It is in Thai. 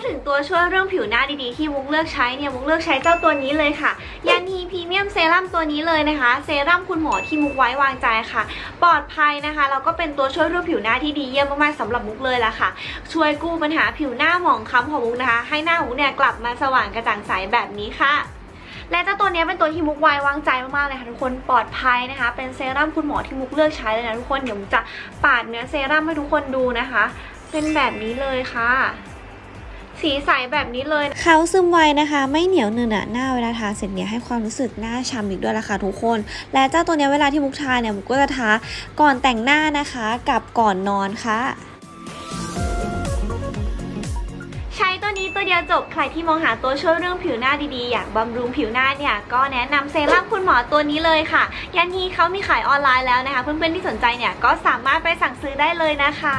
ดถึงตัวช่วยเรื่องผิวหน้าดีๆที่มุกเลือกใช้เนี่ยมุกเลือกใช้เจ้าตัวนี้เลยค่ะยานีพรีเมียมเซรั่มตัวนี้เลยนะคะ เซรั่มคุณหมอที่มุกไว้วางใจค่ะ ปลอดภัยนะคะแล้วก็เป็นตัวช่วยเรื่องผิวหน้าที่ดีเยี่ยมมากๆสำหรับมุกเลยละค่ะ ช่วยกู้ปัญหาผิวหน้าหมองคล้ำของมุกนะคะ ให้หน้ามุกเนี่ยกลับมาสว่างกระจ่างใสแบบนี้ค่ะและเจ้าตัวนี้เป็นตัวที่มุกไว้วางใจมากๆเลยค่ะทุกคนปลอดภัยนะคะ เป็นเซรั่มคุณหมอที่มุกเลือกใช้เลยนะทุกคนเดี๋ยวมุกจะปาดเนื้อเซรั่มให้ทุกคนดูนะคะ เป็นแบบนี้เลยค่ะ สีใสแบบนี้เลยเขาซึมไวนะคะ ไม่เหนียวเนื้อหนาหน้าเวลาทาเสร็จเนี่ยให้ความรู้สึกหน้าฉ่ำอีกด้วยละค่ะทุกคน และเจ้าตัวเนี้ยเวลาที่มุกทาเนี่ยมุกก็จะทาก่อนแต่งหน้านะคะกับก่อนนอนค่ะใช้ตัวนี้ตัวเดียวจบใครที่มองหาตัวช่วยเรื่องผิวหน้าดีๆ อยากบำรุงผิวหน้าเนี่ย ก็แนะนำเซรั่มคุณหมอตัวนี้เลยค่ะ ยันฮีเขามีขายออนไลน์แล้วนะคะ เพื่อนๆที่สนใจเนี่ยก็สามารถไปสั่งซื้อได้เลยนะคะ